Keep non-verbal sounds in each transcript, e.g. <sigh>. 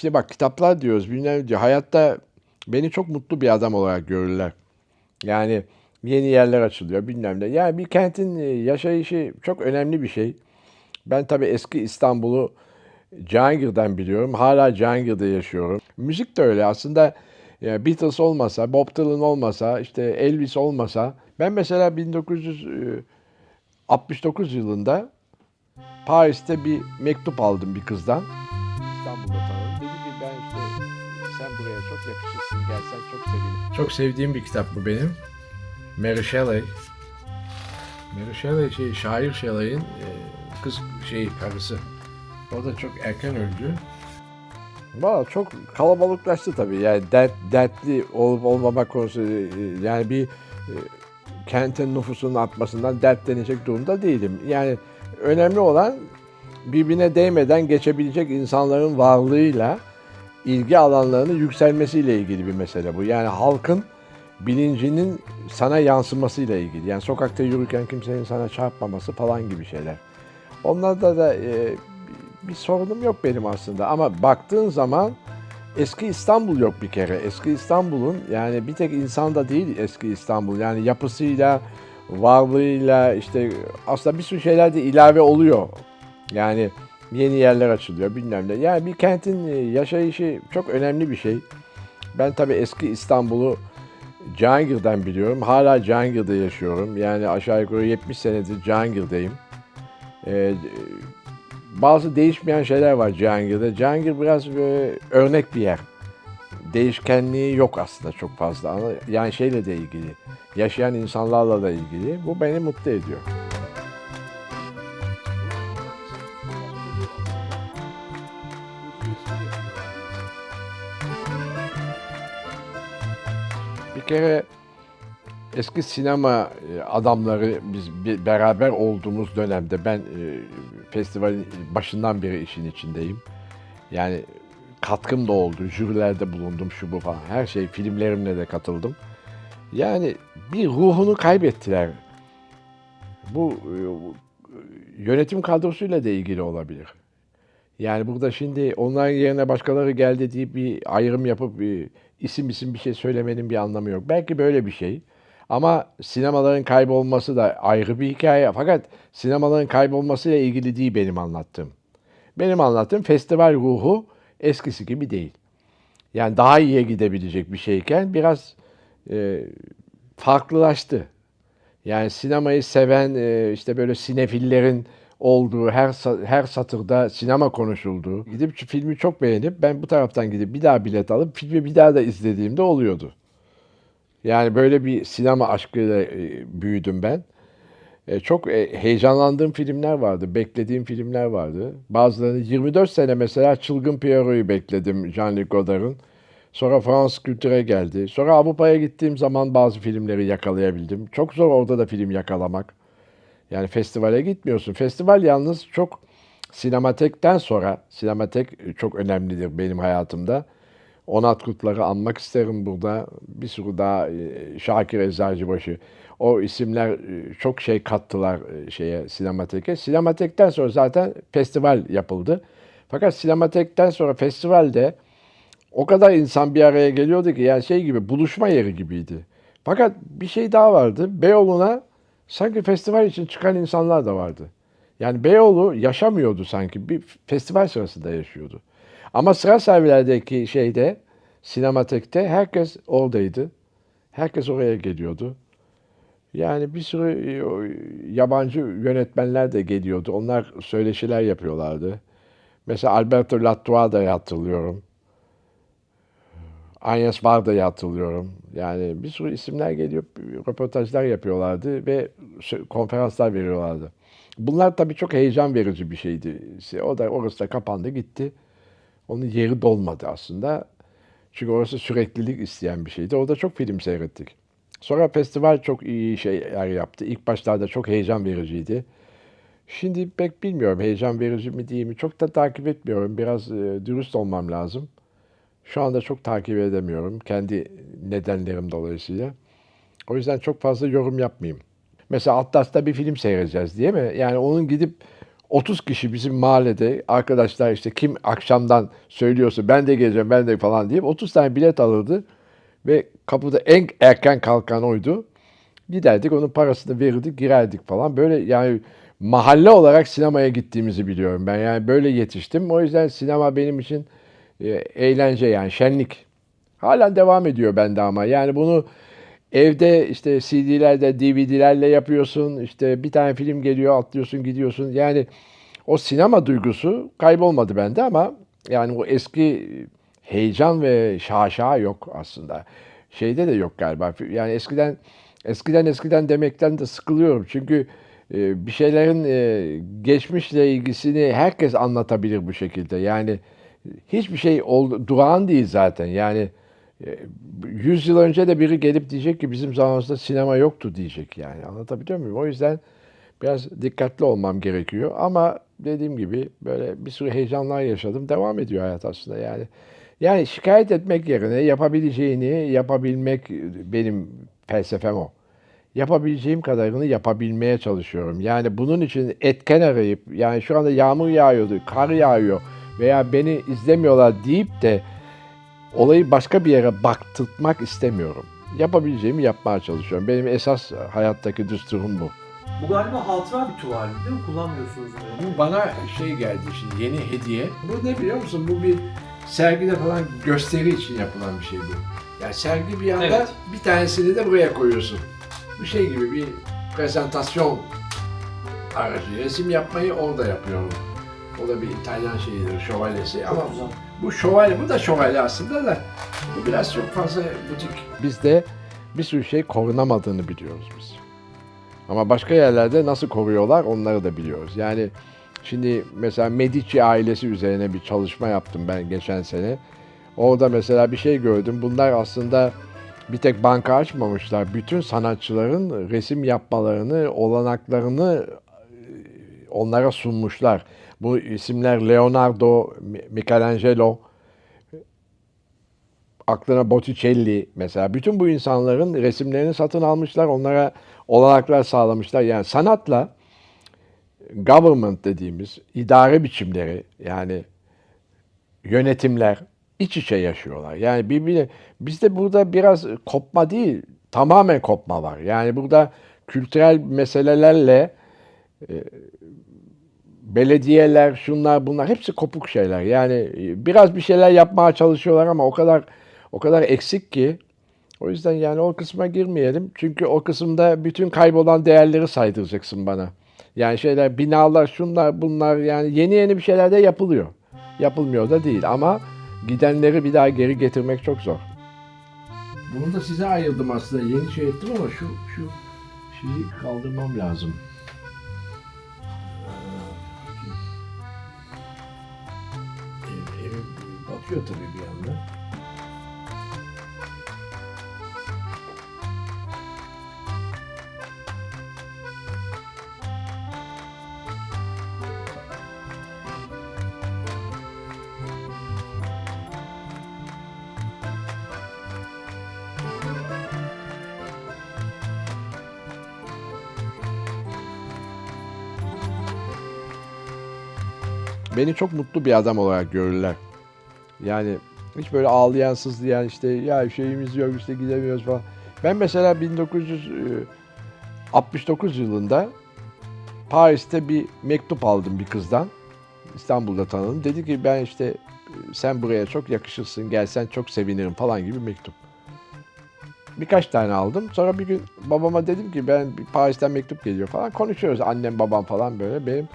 İşte bak kitaplar diyoruz, bilmem diyor. Hayatta beni çok mutlu bir adam olarak görürler. Yani yeni yerler açılıyor, bilmem ne. Yani bir kentin e, yaşayışı çok önemli bir şey. Ben tabii eski İstanbul'u Cihangir'den biliyorum. Hala Cihangir'de yaşıyorum. Müzik de öyle. Aslında Beatles olmasa, Bob Dylan olmasa, işte Elvis olmasa. Ben mesela 1969 yılında Paris'te bir mektup aldım bir kızdan. İstanbul'da tanıdım. Yakışırsın gelsen çok sevinirim. Çok sevdiğim bir kitap bu benim. Mary Shelley. Mary Shelley şey, şair Shelley'in e, kız şey karısı. O da çok erken öldü. Valla çok kalabalıklaştı tabii. Yani dert, dertli olup olmamak konusu e, yani bir e, kentin nüfusunun artmasından dertlenecek durumda değilim. Yani önemli olan birbirine değmeden geçebilecek insanların varlığıyla ilgi alanlarının yükselmesiyle ilgili bir mesele bu. Yani halkın bilincinin sana yansımasıyla ilgili. Yani sokakta yürürken kimsenin sana çarpmaması falan gibi şeyler. Onlarda da e, bir sorunum yok benim aslında. Ama baktığın zaman eski İstanbul yok bir kere. Eski İstanbul'un yani bir tek insan da değil eski İstanbul. Yani yapısıyla, varlığıyla işte aslında bir sürü şeyler de ilave oluyor. Yani yeni yerler açılıyor bilmem ne. Yani bir kentin e, yaşayışı çok önemli bir şey. Ben tabii eski İstanbul'u Cihangir'den biliyorum. Hala Cihangir'de yaşıyorum. Yani aşağı yukarı 70 senedir Cihangir'deyim. Ee, bazı değişmeyen şeyler var Cihangir'de. Cihangir biraz böyle örnek bir yer. Değişkenliği yok aslında çok fazla. Yani şeyle de ilgili. Yaşayan insanlarla da ilgili. Bu beni mutlu ediyor. Kere eski sinema e, adamları biz beraber olduğumuz dönemde ben e, festivalin başından beri işin içindeyim. Yani katkım da oldu. Jürilerde bulundum şu bu falan. Her şey filmlerimle de katıldım. Yani bir ruhunu kaybettiler. Bu e, yönetim kadrosuyla da ilgili olabilir. Yani burada şimdi onların yerine başkaları geldi deyip bir ayrım yapıp bir isim isim bir şey söylemenin bir anlamı yok. Belki böyle bir şey. Ama sinemaların kaybolması da ayrı bir hikaye. Fakat sinemaların kaybolmasıyla ilgili değil benim anlattığım. Benim anlattığım festival ruhu eskisi gibi değil. Yani daha iyiye gidebilecek bir şeyken biraz e, farklılaştı. Yani sinemayı seven e, işte böyle sinefillerin olduğu her her satırda sinema konuşulduğu. Gidip şu filmi çok beğenip ben bu taraftan gidip bir daha bilet alıp filmi bir daha da izlediğimde oluyordu. Yani böyle bir sinema aşkıyla e, büyüdüm ben. E, çok e, heyecanlandığım filmler vardı, beklediğim filmler vardı. Bazılarını 24 sene mesela Çılgın Pierrot'u bekledim Jean-Luc Godard'ın. Sonra Fransız kültüre geldi. Sonra Avrupa'ya gittiğim zaman bazı filmleri yakalayabildim. Çok zor orada da film yakalamak. Yani festivale gitmiyorsun. Festival yalnız çok sinematekten sonra, sinematek çok önemlidir benim hayatımda. Onat Kutlar'ı anmak isterim burada. Bir sürü daha e, Şakir Eczacıbaşı. O isimler e, çok şey kattılar e, şeye sinemateke. Sinematekten sonra zaten festival yapıldı. Fakat sinematekten sonra festivalde o kadar insan bir araya geliyordu ki yani şey gibi buluşma yeri gibiydi. Fakat bir şey daha vardı. Beyoğlu'na sanki festival için çıkan insanlar da vardı. Yani Beyoğlu yaşamıyordu sanki. Bir festival sırasında yaşıyordu. Ama sıra servilerdeki şeyde, sinematekte herkes oradaydı. Herkes oraya geliyordu. Yani bir sürü e, yabancı yönetmenler de geliyordu. Onlar söyleşiler yapıyorlardı. Mesela Alberto Lattuada'yı hatırlıyorum. Agnes Varda'yı hatırlıyorum. Yani bir sürü isimler geliyor, röportajlar yapıyorlardı ve konferanslar veriyorlardı. Bunlar tabii çok heyecan verici bir şeydi. O da orası da kapandı gitti. Onun yeri dolmadı aslında. Çünkü orası süreklilik isteyen bir şeydi. Orada çok film seyrettik. Sonra festival çok iyi şeyler yaptı. İlk başlarda çok heyecan vericiydi. Şimdi pek bilmiyorum heyecan verici mi değil mi. Çok da takip etmiyorum. Biraz e, dürüst olmam lazım. Şu anda çok takip edemiyorum. Kendi nedenlerim dolayısıyla. O yüzden çok fazla yorum yapmayayım. Mesela Atlas'ta bir film seyredeceğiz değil mi? Yani onun gidip 30 kişi bizim mahallede arkadaşlar işte kim akşamdan söylüyorsa ben de geleceğim ben de falan deyip 30 tane bilet alırdı ve kapıda en erken kalkan oydu. Giderdik onun parasını verirdik girerdik falan böyle yani mahalle olarak sinemaya gittiğimizi biliyorum ben yani böyle yetiştim o yüzden sinema benim için eğlence yani şenlik. Halen devam ediyor bende ama yani bunu evde işte CD'lerde, DVD'lerle yapıyorsun. İşte bir tane film geliyor, atlıyorsun, gidiyorsun. Yani o sinema duygusu kaybolmadı bende ama yani o eski heyecan ve şaşa yok aslında. Şeyde de yok galiba. Yani eskiden eskiden eskiden demekten de sıkılıyorum. Çünkü e, bir şeylerin e, geçmişle ilgisini herkes anlatabilir bu şekilde. Yani hiçbir şey oldu, durağan değil zaten. Yani e, 100 yıl önce de biri gelip diyecek ki bizim zamanımızda sinema yoktu diyecek yani. Anlatabiliyor muyum? O yüzden biraz dikkatli olmam gerekiyor. Ama dediğim gibi böyle bir sürü heyecanlar yaşadım. Devam ediyor hayat aslında yani. Yani şikayet etmek yerine yapabileceğini yapabilmek benim felsefem o. Yapabileceğim kadarını yapabilmeye çalışıyorum. Yani bunun için etken arayıp yani şu anda yağmur yağıyordu, kar yağıyor veya beni izlemiyorlar deyip de olayı başka bir yere baktırtmak istemiyorum. Yapabileceğimi yapmaya çalışıyorum. Benim esas hayattaki düsturum bu. Bu galiba hatıra bir tuval değil mi? Kullanmıyorsunuz bunu. Bu bana şey geldi şimdi yeni hediye. Bu ne biliyor musun? Bu bir sergide falan gösteri için yapılan bir şey bu. Yani sergi bir yanda Evet. bir tanesini de buraya koyuyorsun. Bu şey gibi bir prezentasyon aracı. Resim yapmayı orada yapıyorum. O da bir İtalyan şeyidir, şövalyesi ama bu şövalye, bu da şövalye aslında da bu biraz çok fazla butik. Bizde bir sürü şey korunamadığını biliyoruz biz. Ama başka yerlerde nasıl koruyorlar onları da biliyoruz. Yani şimdi mesela Medici ailesi üzerine bir çalışma yaptım ben geçen sene. Orada mesela bir şey gördüm. Bunlar aslında bir tek banka açmamışlar. Bütün sanatçıların resim yapmalarını, olanaklarını onlara sunmuşlar. Bu isimler Leonardo, Mi- Michelangelo, aklına Botticelli mesela. Bütün bu insanların resimlerini satın almışlar, onlara olanaklar sağlamışlar. Yani sanatla government dediğimiz idare biçimleri yani yönetimler iç içe yaşıyorlar. Yani birbirine bizde burada biraz kopma değil, tamamen kopma var. Yani burada kültürel meselelerle e, belediyeler, şunlar bunlar hepsi kopuk şeyler. Yani e, biraz bir şeyler yapmaya çalışıyorlar ama o kadar o kadar eksik ki o yüzden yani o kısma girmeyelim. Çünkü o kısımda bütün kaybolan değerleri saydıracaksın bana. Yani şeyler, binalar, şunlar, bunlar yani yeni yeni bir şeyler de yapılıyor. Yapılmıyor da değil ama gidenleri bir daha geri getirmek çok zor. Bunu da size ayırdım aslında. Yeni şey ettim ama şu şu şeyi kaldırmam lazım. Batıyor tabii bir yandan. Beni çok mutlu bir adam olarak görürler. Yani hiç böyle ağlayan, sızlayan işte ya şeyimiz yok işte gidemiyoruz falan. Ben mesela 1969 yılında Paris'te bir mektup aldım bir kızdan. İstanbul'da tanıdım. Dedi ki ben işte sen buraya çok yakışırsın, gelsen çok sevinirim falan gibi mektup. Birkaç tane aldım. Sonra bir gün babama dedim ki ben Paris'ten mektup geliyor falan. Konuşuyoruz annem babam falan böyle. Benim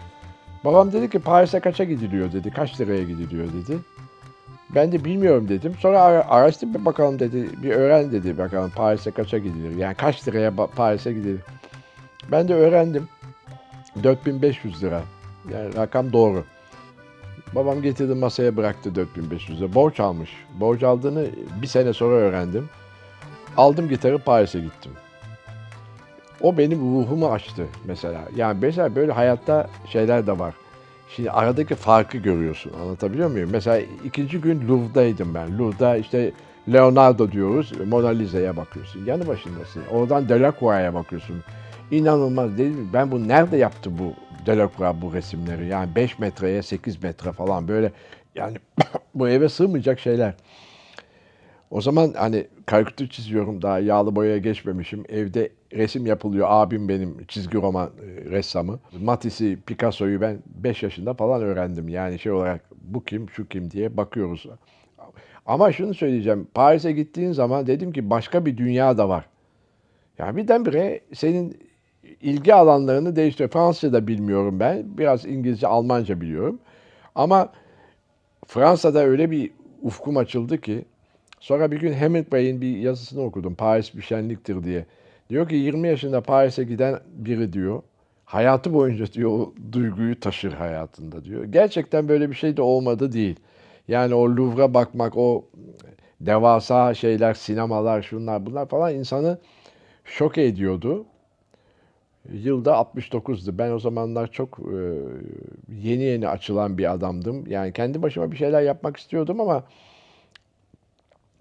babam dedi ki Paris'e kaça gidiliyor dedi. Kaç liraya gidiliyor dedi. Ben de bilmiyorum dedim. Sonra ara- araştır bir bakalım dedi. Bir öğren dedi bakalım Paris'e kaça gidilir. Yani kaç liraya Paris'e gidilir. Ben de öğrendim. 4500 lira. Yani rakam doğru. Babam getirdi masaya bıraktı 4500 lira. Borç almış. Borç aldığını bir sene sonra öğrendim. Aldım gitarı Paris'e gittim. O benim ruhumu açtı mesela. Yani mesela böyle hayatta şeyler de var. Şimdi aradaki farkı görüyorsun. Anlatabiliyor muyum? Mesela ikinci gün Louvre'daydım ben. Louvre'da işte Leonardo diyoruz. Mona Lisa'ya bakıyorsun. Yanı başındasın. Oradan Delacroix'a bakıyorsun. İnanılmaz değil mi? Ben bu nerede yaptı bu Delacroix bu resimleri. Yani 5 metreye 8 metre falan böyle yani <coughs> bu eve sığmayacak şeyler. O zaman hani karikatür çiziyorum daha yağlı boyaya geçmemişim. Evde resim yapılıyor. Abim benim çizgi roman e, ressamı. Matisse'i, Picasso'yu ben 5 yaşında falan öğrendim. Yani şey olarak bu kim, şu kim diye bakıyoruz. Ama şunu söyleyeceğim. Paris'e gittiğin zaman dedim ki başka bir dünya da var. Yani birdenbire senin ilgi alanlarını değiştiriyor. Fransızca da bilmiyorum ben. Biraz İngilizce, Almanca biliyorum. Ama Fransa'da öyle bir ufkum açıldı ki sonra bir gün Hemingway'in bir yazısını okudum. Paris bir şenliktir diye. Diyor ki 20 yaşında Paris'e giden biri diyor. Hayatı boyunca diyor o duyguyu taşır hayatında diyor. Gerçekten böyle bir şey de olmadı değil. Yani o Louvre'a bakmak, o devasa şeyler, sinemalar, şunlar bunlar falan insanı şok ediyordu. Yılda 69'du. Ben o zamanlar çok e, yeni yeni açılan bir adamdım. Yani kendi başıma bir şeyler yapmak istiyordum ama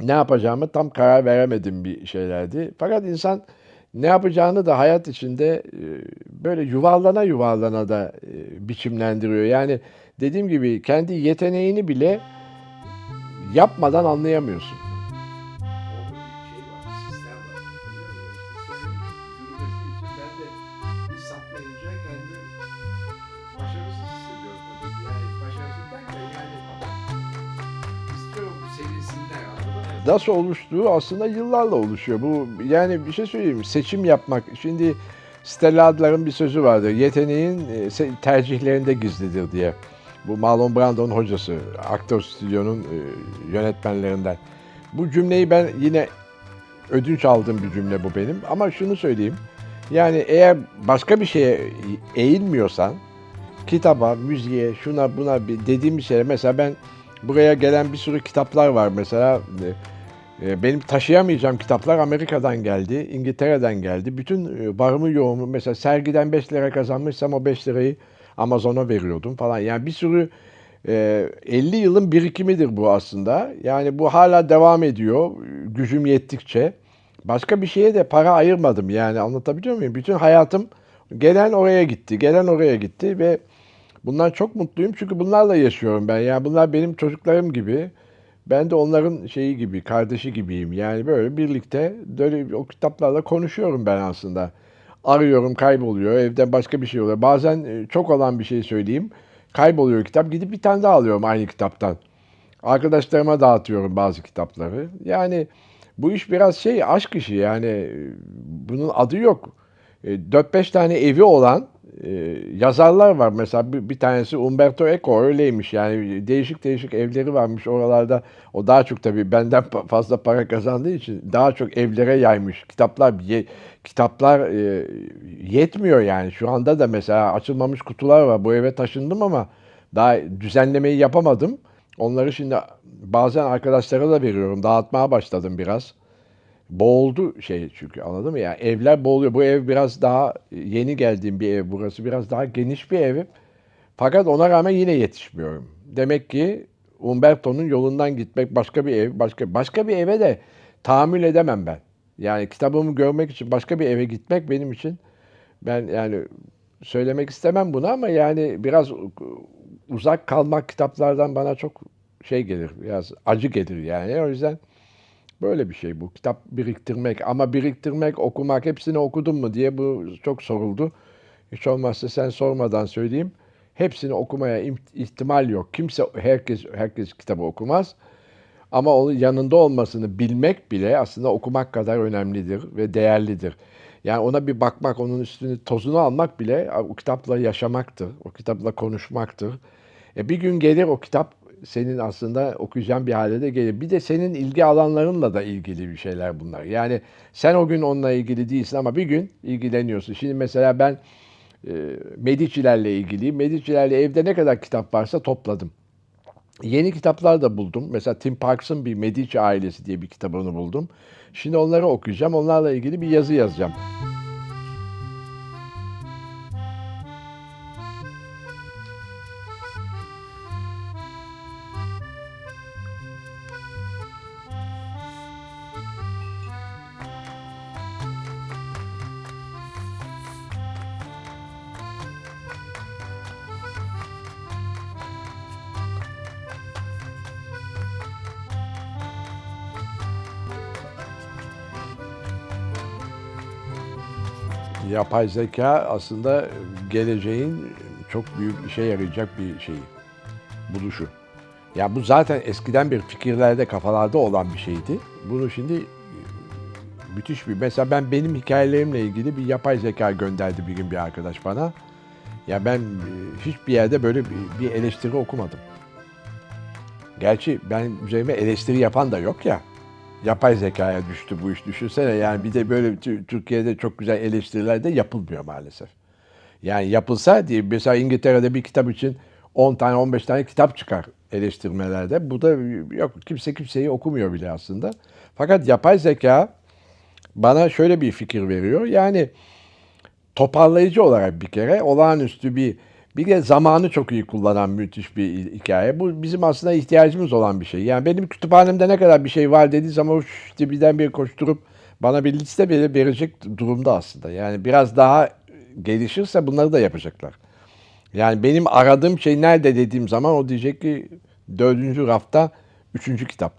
ne yapacağımı tam karar veremedim bir şeylerdi. Fakat insan ne yapacağını da hayat içinde e, böyle yuvarlana yuvarlana da e, biçimlendiriyor. Yani dediğim gibi kendi yeteneğini bile yapmadan anlayamıyorsun. Nasıl oluştuğu aslında yıllarla oluşuyor. Bu yani bir şey söyleyeyim. Seçim yapmak. Şimdi Stella Adler'ın bir sözü vardır. Yeteneğin e, tercihlerinde gizlidir diye. Bu Marlon Brando'nun hocası, Aktör Stüdyo'nun e, yönetmenlerinden. Bu cümleyi ben yine ödünç aldığım bir cümle bu benim. Ama şunu söyleyeyim. Yani eğer başka bir şeye eğilmiyorsan, kitaba, müziğe, şuna buna dediğim bir şey. Mesela ben buraya gelen bir sürü kitaplar var mesela. E, Benim taşıyamayacağım kitaplar Amerika'dan geldi, İngiltere'den geldi. Bütün e, varımı yoğumu mesela sergiden 5 lira kazanmışsam o 5 lirayı Amazon'a veriyordum falan. Yani bir sürü e, 50 yılın birikimidir bu aslında. Yani bu hala devam ediyor gücüm yettikçe. Başka bir şeye de para ayırmadım yani anlatabiliyor muyum? Bütün hayatım gelen oraya gitti, gelen oraya gitti ve bundan çok mutluyum çünkü bunlarla yaşıyorum ben. Yani bunlar benim çocuklarım gibi. Ben de onların şeyi gibi, kardeşi gibiyim. Yani böyle birlikte böyle o kitaplarla konuşuyorum ben aslında. Arıyorum, kayboluyor. Evde başka bir şey oluyor. Bazen e, çok olan bir şey söyleyeyim. Kayboluyor kitap. Gidip bir tane daha alıyorum aynı kitaptan. Arkadaşlarıma dağıtıyorum bazı kitapları. Yani bu iş biraz şey aşk işi yani e, bunun adı yok. E, 4-5 tane evi olan e, yazarlar var. Mesela bir, bir tanesi Umberto Eco öyleymiş. Yani değişik değişik evleri varmış oralarda. O daha çok tabii benden fazla para kazandığı için daha çok evlere yaymış. Kitaplar ye- kitaplar e, yetmiyor yani. Şu anda da mesela açılmamış kutular var. Bu eve taşındım ama daha düzenlemeyi yapamadım. Onları şimdi bazen arkadaşlara da veriyorum. Dağıtmaya başladım biraz. Boğuldu şey çünkü anladın mı? Yani evler boğuluyor. Bu ev biraz daha yeni geldiğim bir ev burası. Biraz daha geniş bir ev. Fakat ona rağmen yine yetişmiyorum. Demek ki Umberto'nun yolundan gitmek başka bir ev, başka başka bir eve de tahammül edemem ben. Yani kitabımı görmek için başka bir eve gitmek benim için ben yani söylemek istemem bunu ama yani biraz uzak kalmak kitaplardan bana çok şey gelir, biraz acı gelir yani. O yüzden böyle bir şey bu. Kitap biriktirmek ama biriktirmek, okumak hepsini okudun mu diye bu çok soruldu. Hiç olmazsa sen sormadan söyleyeyim. Hepsini okumaya im- ihtimal yok. Kimse herkes herkes kitabı okumaz. Ama onun yanında olmasını bilmek bile aslında okumak kadar önemlidir ve değerlidir. Yani ona bir bakmak, onun üstünü tozunu almak bile o kitapla yaşamaktır. O kitapla konuşmaktır. E bir gün gelir o kitap senin aslında okuyacağın bir hale de gelir. Bir de senin ilgi alanlarınla da ilgili bir şeyler bunlar. Yani sen o gün onunla ilgili değilsin ama bir gün ilgileniyorsun. Şimdi mesela ben e, Medici'lerle ilgiliyim. Medici'lerle evde ne kadar kitap varsa topladım. Yeni kitaplar da buldum. Mesela Tim Parks'ın bir Medici ailesi diye bir kitabını buldum. Şimdi onları okuyacağım. Onlarla ilgili bir yazı yazacağım. Yapay zeka aslında geleceğin çok büyük işe yarayacak bir şeyi, buluşu. Ya bu zaten eskiden bir fikirlerde, kafalarda olan bir şeydi. Bunu şimdi e, müthiş bir... Mesela ben benim hikayelerimle ilgili bir yapay zeka gönderdi bir gün bir arkadaş bana. Ya ben e, hiçbir yerde böyle bir, eleştiri okumadım. Gerçi ben üzerime eleştiri yapan da yok ya. Yapay zekaya düştü bu iş. Düşünsene yani bir de böyle Tü- Türkiye'de çok güzel eleştiriler de yapılmıyor maalesef. Yani yapılsa diye mesela İngiltere'de bir kitap için 10 tane 15 tane kitap çıkar eleştirmelerde. Bu da yok kimse kimseyi okumuyor bile aslında. Fakat yapay zeka bana şöyle bir fikir veriyor. Yani toparlayıcı olarak bir kere olağanüstü bir bir de zamanı çok iyi kullanan müthiş bir hikaye. Bu bizim aslında ihtiyacımız olan bir şey. Yani benim kütüphanemde ne kadar bir şey var dediği zaman işte birden bir koşturup bana bir liste bile verecek durumda aslında. Yani biraz daha gelişirse bunları da yapacaklar. Yani benim aradığım şey nerede dediğim zaman o diyecek ki dördüncü rafta üçüncü kitap.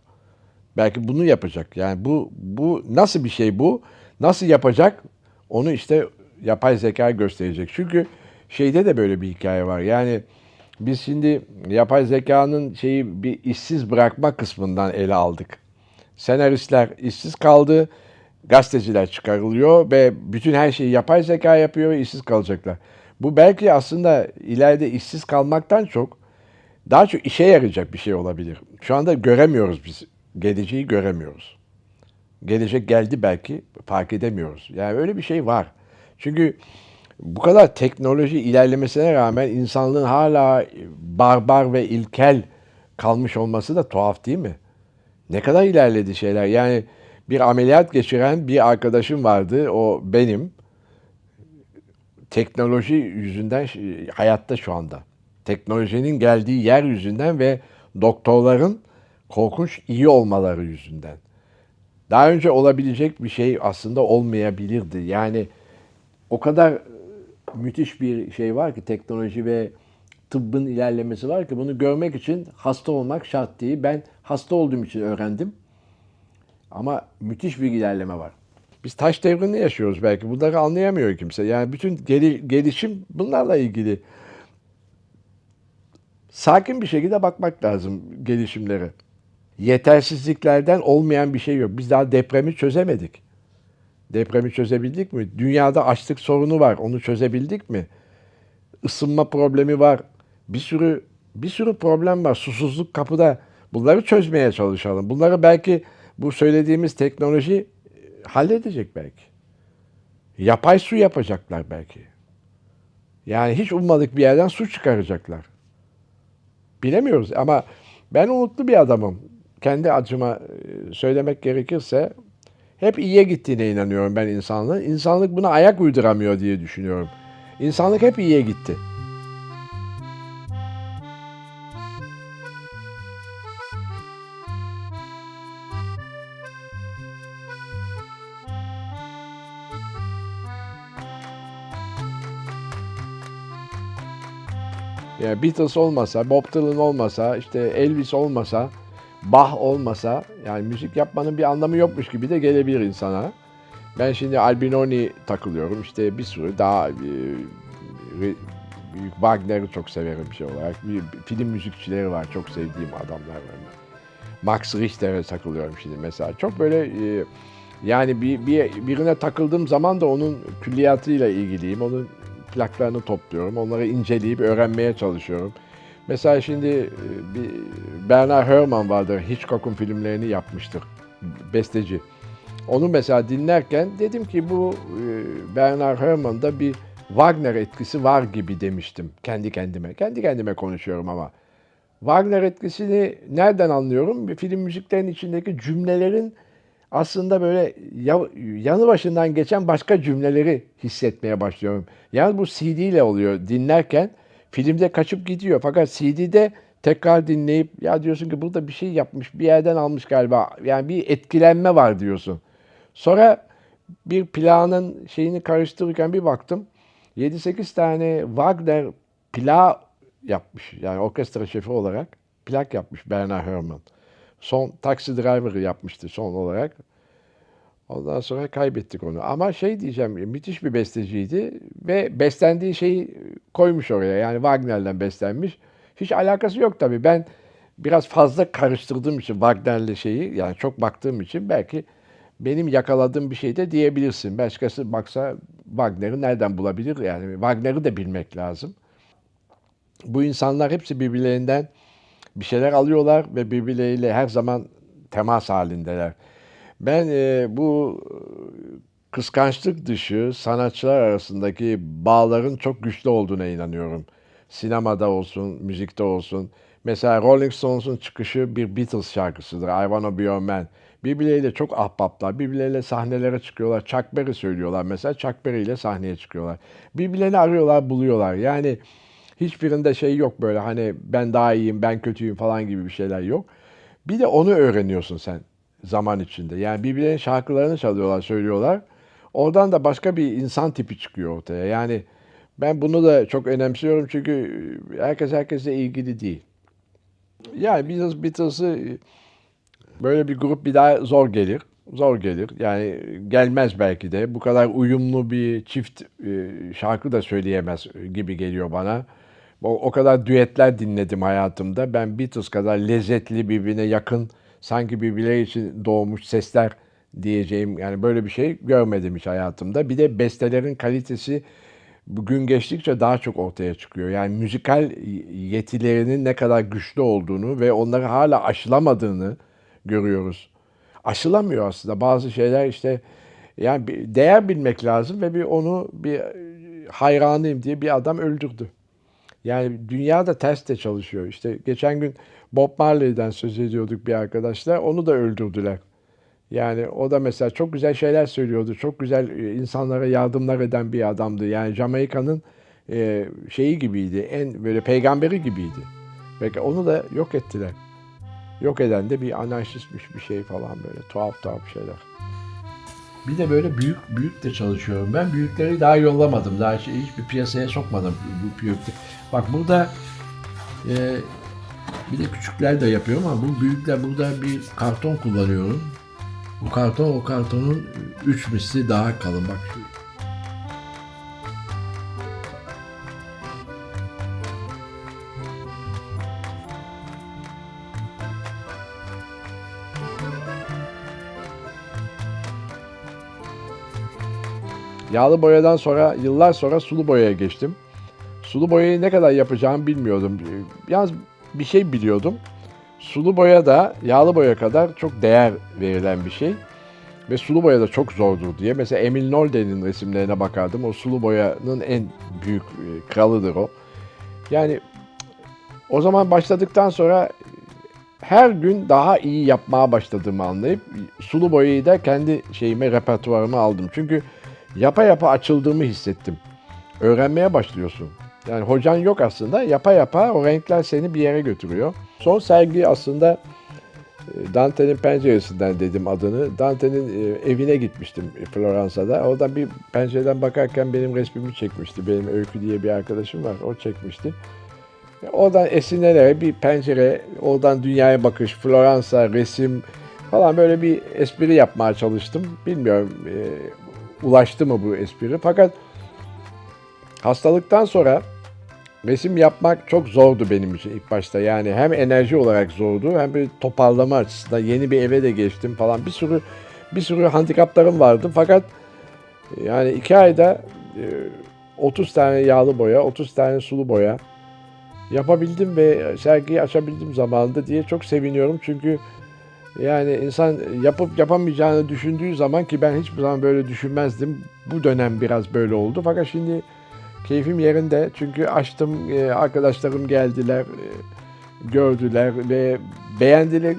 Belki bunu yapacak. Yani bu bu nasıl bir şey bu? Nasıl yapacak? Onu işte yapay zeka gösterecek. Çünkü şeyde de böyle bir hikaye var. Yani biz şimdi yapay zekanın şeyi bir işsiz bırakma kısmından ele aldık. Senaristler işsiz kaldı, gazeteciler çıkarılıyor ve bütün her şeyi yapay zeka yapıyor ve işsiz kalacaklar. Bu belki aslında ileride işsiz kalmaktan çok daha çok işe yarayacak bir şey olabilir. Şu anda göremiyoruz biz. Geleceği göremiyoruz. Gelecek geldi belki fark edemiyoruz. Yani öyle bir şey var. Çünkü bu kadar teknoloji ilerlemesine rağmen insanlığın hala barbar ve ilkel kalmış olması da tuhaf değil mi? Ne kadar ilerledi şeyler. Yani bir ameliyat geçiren bir arkadaşım vardı. O benim. Teknoloji yüzünden hayatta şu anda. Teknolojinin geldiği yer yüzünden ve doktorların korkunç iyi olmaları yüzünden. Daha önce olabilecek bir şey aslında olmayabilirdi. Yani o kadar müthiş bir şey var ki teknoloji ve tıbbın ilerlemesi var ki bunu görmek için hasta olmak şart değil. Ben hasta olduğum için öğrendim. Ama müthiş bir ilerleme var. Biz taş devrini yaşıyoruz belki. Bunları anlayamıyor kimse. Yani bütün geli- gelişim bunlarla ilgili. Sakin bir şekilde bakmak lazım gelişimlere. Yetersizliklerden olmayan bir şey yok. Biz daha depremi çözemedik. Depremi çözebildik mi? Dünyada açlık sorunu var. Onu çözebildik mi? Isınma problemi var. Bir sürü bir sürü problem var. Susuzluk kapıda. Bunları çözmeye çalışalım. Bunları belki bu söylediğimiz teknoloji e, halledecek belki. Yapay su yapacaklar belki. Yani hiç ummadık bir yerden su çıkaracaklar. Bilemiyoruz ama ben umutlu bir adamım. Kendi acıma e, söylemek gerekirse hep iyiye gittiğine inanıyorum ben insanlığın. İnsanlık buna ayak uyduramıyor diye düşünüyorum. İnsanlık hep iyiye gitti. Yani Beatles olmasa, Bob Dylan olmasa, işte Elvis olmasa, Bach olmasa yani müzik yapmanın bir anlamı yokmuş gibi de gelebilir insana. Ben şimdi Albinoni takılıyorum. İşte bir sürü daha e, Wagner'ı çok severim şey olarak. Film müzikçileri var. Çok sevdiğim adamlar var. Max Richter'e takılıyorum şimdi mesela. Çok böyle e, yani bir, bir birine takıldığım zaman da onun külliyatıyla ilgiliyim. Onun plaklarını topluyorum. Onları inceleyip öğrenmeye çalışıyorum. Mesela şimdi e, bir Bernard Herrmann vardır. Hitchcock'un filmlerini yapmıştır. Besteci. Onu mesela dinlerken dedim ki bu e, Bernard Herrmann'da bir Wagner etkisi var gibi demiştim kendi kendime. Kendi kendime konuşuyorum ama. Wagner etkisini nereden anlıyorum? Film müziklerinin içindeki cümlelerin aslında böyle ya- yanı başından geçen başka cümleleri hissetmeye başlıyorum. Yani bu CD ile oluyor dinlerken filmde kaçıp gidiyor fakat CD'de tekrar dinleyip ya diyorsun ki burada bir şey yapmış bir yerden almış galiba yani bir etkilenme var diyorsun. Sonra bir planın şeyini karıştırırken bir baktım 7-8 tane Wagner plağı yapmış yani orkestra şefi olarak plak yapmış Bernard Herrmann. Son Taxi Driver'ı yapmıştı son olarak. Ondan sonra kaybettik onu. Ama şey diyeceğim, müthiş bir besteciydi ve beslendiği şeyi koymuş oraya. Yani Wagner'den beslenmiş. Hiç alakası yok tabii. Ben biraz fazla karıştırdığım için Wagner'le şeyi, yani çok baktığım için belki benim yakaladığım bir şey de diyebilirsin. Başkası baksa Wagner'i nereden bulabilir? Yani Wagner'i de bilmek lazım. Bu insanlar hepsi birbirlerinden bir şeyler alıyorlar ve birbirleriyle her zaman temas halindeler. Ben e, bu e, kıskançlık dışı sanatçılar arasındaki bağların çok güçlü olduğuna inanıyorum. Sinemada olsun, müzikte olsun. Mesela Rolling Stones'un çıkışı bir Beatles şarkısıdır. I Wanna Be Your Man. Birbirleriyle çok ahbaplar. Birbirleriyle sahnelere çıkıyorlar. Chuck Berry söylüyorlar mesela. Chuck Berry ile sahneye çıkıyorlar. Birbirlerini arıyorlar, buluyorlar. Yani hiçbirinde şey yok böyle hani ben daha iyiyim, ben kötüyüm falan gibi bir şeyler yok. Bir de onu öğreniyorsun sen zaman içinde. Yani birbirlerinin şarkılarını çalıyorlar, söylüyorlar. Oradan da başka bir insan tipi çıkıyor ortaya. Yani ben bunu da çok önemsiyorum çünkü herkes herkesle ilgili değil. Yani Beatles, Beatles'ı böyle bir grup bir daha zor gelir. Zor gelir. Yani gelmez belki de. Bu kadar uyumlu bir çift e, şarkı da söyleyemez gibi geliyor bana. O, o kadar düetler dinledim hayatımda. Ben Beatles kadar lezzetli, birbirine yakın, sanki birbirleri için doğmuş sesler diyeceğim. Yani böyle bir şey görmedim hiç hayatımda. Bir de bestelerin kalitesi gün geçtikçe daha çok ortaya çıkıyor. Yani müzikal yetilerinin ne kadar güçlü olduğunu ve onları hala aşılamadığını görüyoruz. Aşılamıyor aslında bazı şeyler işte yani bir değer bilmek lazım ve bir onu bir hayranıyım diye bir adam öldürdü. Yani dünya da ters de çalışıyor. İşte geçen gün Bob Marley'den söz ediyorduk bir arkadaşla. Onu da öldürdüler. Yani o da mesela çok güzel şeyler söylüyordu. Çok güzel e, insanlara yardımlar eden bir adamdı. Yani Jamaika'nın e, şeyi gibiydi. En böyle peygamberi gibiydi. Ve onu da yok ettiler. Yok eden de bir anarşistmiş bir şey falan böyle tuhaf tuhaf şeyler. Bir de böyle büyük büyük de çalışıyorum. Ben büyükleri daha yollamadım. Daha hiç, hiçbir piyasaya sokmadım bu büyükleri. Bak burada e, bir de küçükler de yapıyorum ama bu büyükler burada bir karton kullanıyorum. Bu karton o kartonun 3 misli daha kalın. Bak şu. Yağlı boyadan sonra yıllar sonra sulu boyaya geçtim. Sulu boyayı ne kadar yapacağımı bilmiyordum. Yalnız bir şey biliyordum. Sulu boya da yağlı boya kadar çok değer verilen bir şey. Ve sulu boya da çok zordur diye. Mesela Emil Nolde'nin resimlerine bakardım. O sulu boyanın en büyük e, kralıdır o. Yani o zaman başladıktan sonra her gün daha iyi yapmaya başladığımı anlayıp sulu boyayı da kendi şeyime, repertuarıma aldım. Çünkü yapa yapa açıldığımı hissettim. Öğrenmeye başlıyorsun. Yani hocan yok aslında. Yapa yapa o renkler seni bir yere götürüyor. Son sergi aslında e, Dante'nin penceresinden dedim adını. Dante'nin e, evine gitmiştim Floransa'da. Oradan bir pencereden bakarken benim resmimi çekmişti. Benim Öykü diye bir arkadaşım var. O çekmişti. E, Oradan esinlenerek bir pencere, oradan dünyaya bakış, Floransa, resim falan böyle bir espri yapmaya çalıştım. Bilmiyorum ulaştı mı bu espri. Fakat hastalıktan sonra resim yapmak çok zordu benim için ilk başta. Yani hem enerji olarak zordu hem bir toparlama açısından yeni bir eve de geçtim falan. Bir sürü bir sürü handikaplarım vardı. Fakat yani iki ayda e, 30 tane yağlı boya, 30 tane sulu boya yapabildim ve sergiyi açabildim zamanında diye çok seviniyorum. Çünkü yani insan yapıp yapamayacağını düşündüğü zaman ki ben hiçbir zaman böyle düşünmezdim. Bu dönem biraz böyle oldu. Fakat şimdi keyfim yerinde. Çünkü açtım, e, arkadaşlarım geldiler, e, gördüler ve beğendiler,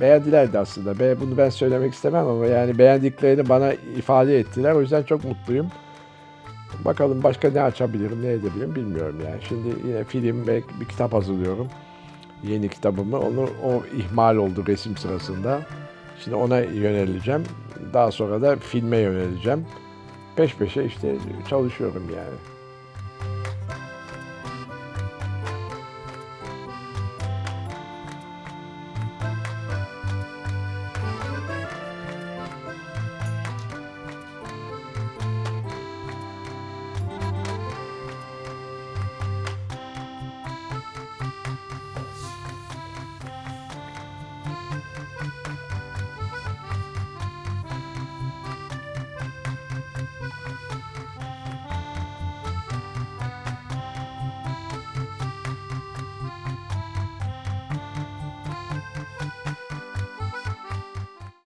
beğendiler de aslında. Bunu ben söylemek istemem ama yani beğendiklerini bana ifade ettiler. O yüzden çok mutluyum. Bakalım başka ne açabilirim, ne edebilirim bilmiyorum yani. Şimdi yine film ve bir kitap hazırlıyorum. Yeni kitabımı. Onu o ihmal oldu resim sırasında. Şimdi ona yöneleceğim. Daha sonra da filme yöneleceğim. Peş peşe işte çalışıyorum yani.